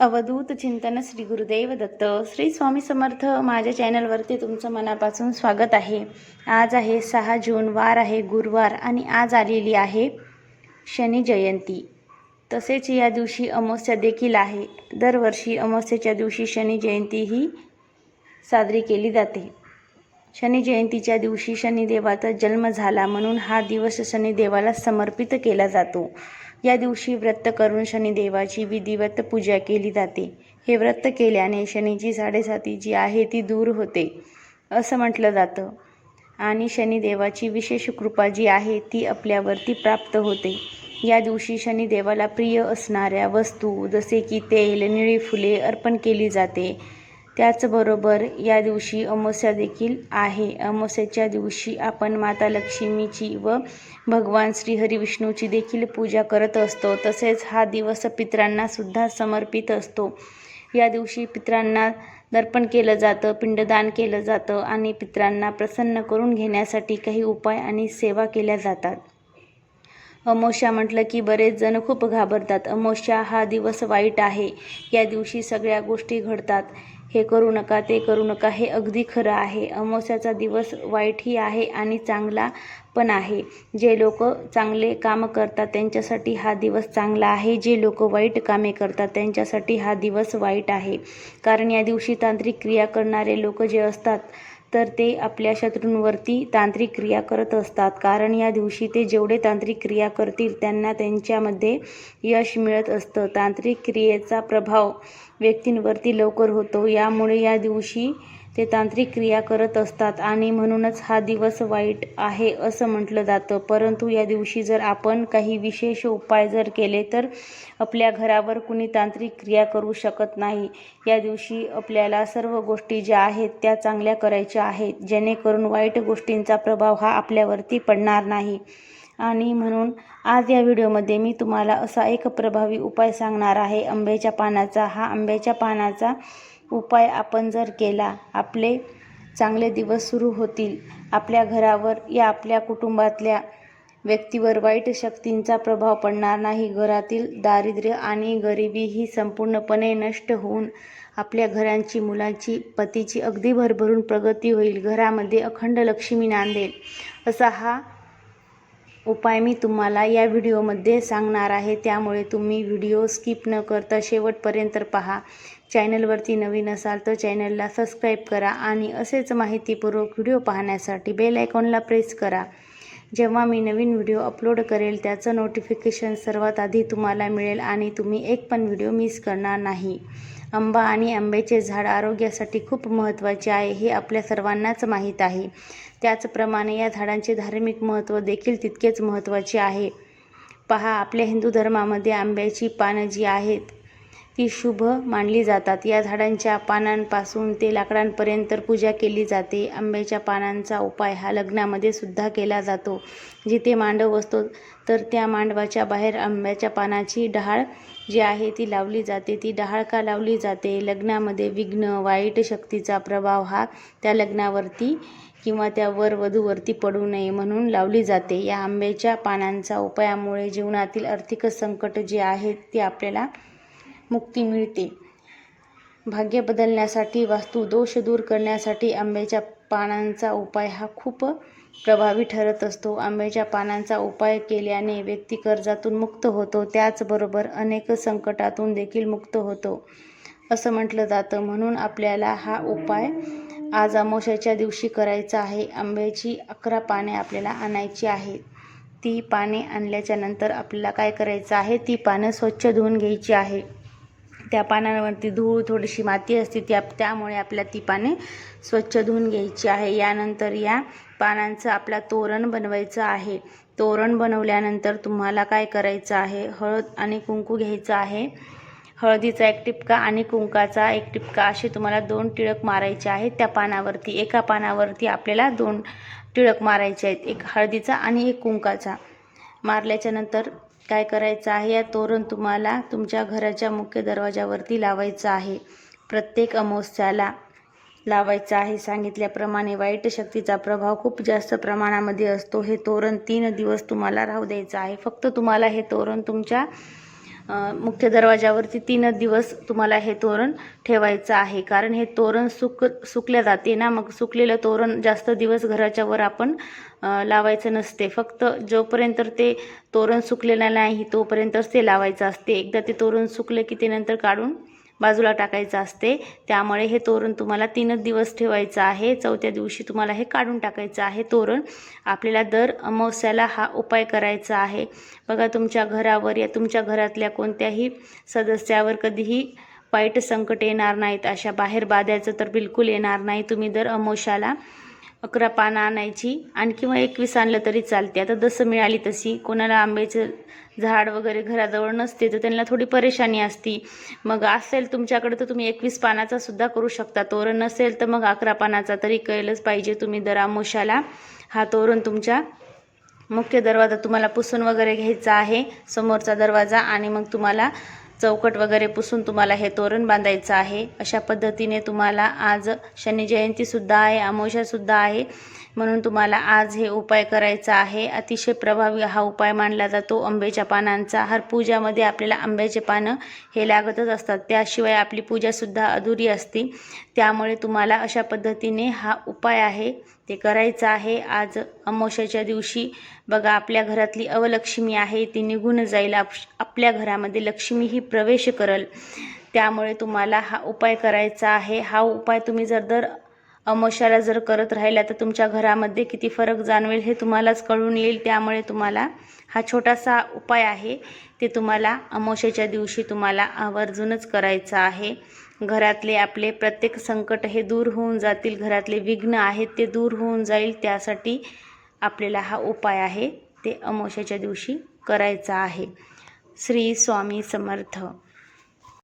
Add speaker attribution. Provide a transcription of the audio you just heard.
Speaker 1: अवधूत चिंतन श्री गुरुदेव दत्त. श्री स्वामी समर्थ माझ्या चॅनलवरती तुमचं मनापासून स्वागत आहे. आज आहे सहा जून वार आहे गुरुवार आणि आज आलेली आहे शनी जयंती. तसेच या दिवशी अमावस्या देखील आहे. दरवर्षी अमावस्येच्या दिवशी शनी जयंती ही साजरी केली जाते. शनी जयंतीच्या दिवशी शनिदेवाचा जन्म झाला म्हणून हा दिवस शनिदेवाला समर्पित केला जातो. या दिवशी व्रत करून शनिदेवाची विधिवत पूजा केली जाते. हे व्रत केल्याने शनीची साडेसाती जी आहे ती दूर होते असं म्हटलं जातं. आणि शनिदेवाची विशेष कृपा जी आहे ती आपल्यावरती प्राप्त होते. या दिवशी शनिदेवाला प्रिय असणाऱ्या वस्तू जसे की तेल निळी फुले अर्पण केली जाते. त्याचबरोबर या दिवशी अमावस्या देखील आहे. अमावस्याच्या दिवशी आपण माता लक्ष्मीची व भगवान श्रीहरी विष्णूची देखील पूजा करत असतो. तसेच हा दिवस पित्रांना सुद्धा समर्पित असतो. या दिवशी पितरांना दर्पण केलं जातं पिंडदान केलं जातं आणि पितरांना प्रसन्न करून घेण्यासाठी काही उपाय आणि सेवा केल्या जातात. अमावस्या म्हटलं की बरेच जण खूप घाबरतात. अमावस्या हा दिवस वाईट आहे. या दिवशी सगळ्या गोष्टी घडतात. हे करू नका ते करू नका. हे अगदी खरं आहे. अमावस्याचा दिवस वाईटही आहे आणि चांगला पण आहे. जे लोक चांगले काम करतात त्यांच्यासाठी हा दिवस चांगला आहे. जे लोक वाईट कामे करतात त्यांच्यासाठी हा दिवस वाईट आहे. कारण या दिवशी तांत्रिक क्रिया करणारे लोक जे असतात तर ते आपल्या शत्रूंवरती तांत्रिक क्रिया करत असतात. कारण या दिवशी ते जेवढे तांत्रिक क्रिया करतील त्यांना त्यांच्यामध्ये यश मिळत असतं. तांत्रिक क्रियेचा प्रभाव व्यक्तींवरती लवकर होतो. यामुळे या दिवशी ते तांत्रिक क्रिया करत असतात आणि म्हणूनच हा दिवस वाईट आहे असं म्हटलं जातं. परंतु या दिवशी जर आपण काही विशेष उपाय जर केले तर आपल्या घरावर कुणी तांत्रिक क्रिया करू शकत नाही. या दिवशी आपल्याला सर्व गोष्टी ज्या आहेत त्या चांगल्या करायच्या आहेत. जेणेकरून वाईट गोष्टींचा प्रभाव हा आपल्यावरती पडणार नाही. आणि म्हणून आज या व्हिडिओमध्ये मी तुम्हाला असा एक प्रभावी उपाय सांगणार आहे. आंब्याच्या पानाचा. हा आंब्याच्या पानाचा उपाय आपण जर केला आपले चांगले दिवस सुरू होतील. आपल्या घरावर या आपल्या कुटुंबातल्या व्यक्तीवर वाईट शक्तींचा प्रभाव पडणार नाही. घरातील दारिद्र्य आणि गरिबी ही संपूर्णपणे नष्ट होऊन आपल्या घरांची मुलांची पतीची अगदी भरभरून प्रगती होईल. घरामध्ये अखंड लक्ष्मी नांदेल असा हा उपाय मी तुम्हाला या व्हिडिओमध्ये सांगणार आहे. त्यामुळे तुम्ही व्हिडिओ स्किप न करता शेवटपर्यंत पहा. चॅनलवरती नवीन असाल तर चॅनलला सबस्क्राईब करा आणि असेच माहितीपूर्वक व्हिडिओ पाहण्यासाठी बेल आयकॉनला प्रेस करा. जेव्हा मी नवीन व्हिडिओ अपलोड करेल त्याचं नोटिफिकेशन सर्वात आधी तुम्हाला मिळेल आणि तुम्ही एक पण व्हिडिओ मिस करणार नाही. आंबा आणि आंब्याचे झाड आरोग्यासाठी खूप महत्त्वाचे आहे हे आपल्या सर्वांनाच माहीत आहे. त्याचप्रमाणे या झाडांचे धार्मिक महत्त्व देखील तितकेच महत्त्वाचे आहे. पहा आपल्या हिंदू धर्मामध्ये आंब्याची पानं जी आहेत ती शुभ मानली जातात. या झाडांच्या पानांपासून ते लाकडांपर्यंत पूजा केली जाते. आंब्याच्या पानांचा उपाय हा लग्नामध्ये सुद्धा केला जातो. जिथे मांडव असतो तर त्या मांडवाच्या बाहेर आंब्याच्या पानाची डहाळ जी आहे ती लावली जाते. ती डहाळ का लावली जाते? लग्नामध्ये विघ्न वाईट शक्तीचा प्रभाव हा त्या लग्नावरती किंवा त्या वर वधूवरती पडू नये म्हणून लावली जाते. या आंब्याच्या पानांचा उपायामुळे जीवनातील आर्थिक संकट जे आहेत ते आपल्याला मुक्ती मिळते. भाग्य बदलण्यासाठी वास्तू दोष दूर करण्यासाठी आंब्याच्या पानांचा उपाय हा खूप प्रभावी ठरत असतो. आंब्याच्या पानांचा उपाय केल्याने व्यक्ती कर्जातून मुक्त होतो. त्याचबरोबर अनेक संकटातून देखील मुक्त होतो. असं म्हटलं जातं. म्हणून आपल्याला हा उपाय आज अमावस्याच्या दिवशी करायचा आहे. आंब्याची अकरा पाने आपल्याला आणायची आहेत. ती पाने आणल्याच्या नंतर आपल्याला काय करायचं आहे? ती पानं स्वच्छ धुवून घ्यायची आहे. त्या पानांवरती धूळ थोडीशी माती असते त्या त्यामुळे आपल्या ती पाने स्वच्छ धुवून घ्यायची आहे. यानंतर या पानांचं आपला तोरण बनवायचं आहे. तोरण बनवल्यानंतर तुम्हाला काय करायचं आहे? हळद आणि कुंकू घ्यायचं आहे. हळदीचा एक टिपका आणि कुंकाचा एक टिपका असे तुम्हाला दोन टिळक मारायचे आहेत. त्या पानावरती एका पानावरती आपल्याला दोन टिळक मारायचे आहेत. एक हळदीचा आणि एक कुंकाचा. मारल्याच्यानंतर काय करायचं आहे? या तोरण तुम्हाला तुमच्या घराच्या मुख्य दरवाजावरती लावायचं आहे. प्रत्येक अमावस्याला लावायचं आहे. सांगितल्याप्रमाणे वाईट शक्तीचा प्रभाव खूप जास्त प्रमाणामध्ये असतो. हे तोरण तीन दिवस तुम्हाला राहू द्यायचं आहे. फक्त तुम्हाला हे तोरण तुमच्या मुख्य दरवाजावरती तीनच दिवस तुम्हाला हे तोरण ठेवायचं आहे. कारण हे तोरण सुक सुकल्या जाते ना मग सुकलेलं तोरण जास्त दिवस घराच्या वर आपण लावायचं नसते. फक्त जोपर्यंत ते तोरण सुकलेलं नाही तोपर्यंतच ते लावायचं असते. एकदा ते तोरण सुकलं की ते नंतर काढून बाजूला टाकायचं असते. त्यामुळे हे तोरण तुम्हाला तीनच दिवस ठेवायचं आहे. चौथ्या दिवशी तुम्हाला हे काढून टाकायचं आहे तोरण. आपल्याला दर अमावस्याला हा उपाय करायचा आहे. बघा तुमच्या घरावर या तुमच्या घरातल्या कोणत्याही सदस्यावर कधीही वाईट संकट येणार नाहीत. अशा बाहेर बाध्याचं तर बिलकुल येणार नाही. तुम्ही दर अमावस्याला अकरा पानं आणायची. आणि किंवा एकवीस आणलं तरी चालते. आता जसं मिळाली तशी. कोणाला आंब्याचं झाड वगैरे घराजवळ नसते तर त्यांना थोडी परेशानी असती. मग असेल तुमच्याकडे तर तुम्ही एकवीस पानाचा सुद्धा करू शकता. तोरण नसेल तर मग अकरा पानाचा तरी केलंच पाहिजे तुम्ही दर अमावस्याला हा तोरण तुमच्या मुख्य दरवाजा तुम्हाला पुसून वगैरे घ्यायचा आहे. समोरचा दरवाजा आणि मग तुम्हाला चौकट वगैरे पुसून तुम्हाला हे तोरण बांधायचं आहे. अशा पद्धतीने तुम्हाला आज शनी जयंतीसुद्धा आहे अमावस्यासुद्धा आहे. म्हणून तुम्हाला आज हे उपाय करायचा आहे. अतिशय प्रभावी हा उपाय मानला जातो. आंब्याच्या पानांचा हर पूजामध्ये आपल्याला आंब्याचे पानं हे लागतच असतात. त्याशिवाय आपली पूजासुद्धा अधुरी असते. त्यामुळे तुम्हाला अशा पद्धतीने हा उपाय आहे. ते करायचं आहे. आज अमावस्याच्या दिवशी बघा आपल्या घरातली अवलक्ष्मी आहे. ती निघून जाईल. आप आपल्या घरामध्ये लक्ष्मी ही प्रवेश करल. त्यामुळे तुम्हाला हा उपाय करायचा आहे. हा उपाय तुम्ही जर दर अमावस्याला जर करत राहिला तर तुमच्या घरामध्ये किती फरक जाणवेल हे तुम्हालाच कळून येईल. त्यामुळे तुम्हाला हा छोटासा उपाय आहे. ते तुम्हाला अमावश्याच्या दिवशी तुम्हाला आवर्जूनच करायचं आहे. घरातले आपले प्रत्येक संकट हे दूर होऊन जातील. घरातले विघ्न आहेत ते दूर होऊन जाईल. त्यासाठी आपल्याला हा उपाय आहे. ते अमावश्याच्या दिवशी करायचा आहे. श्री स्वामी समर्थ.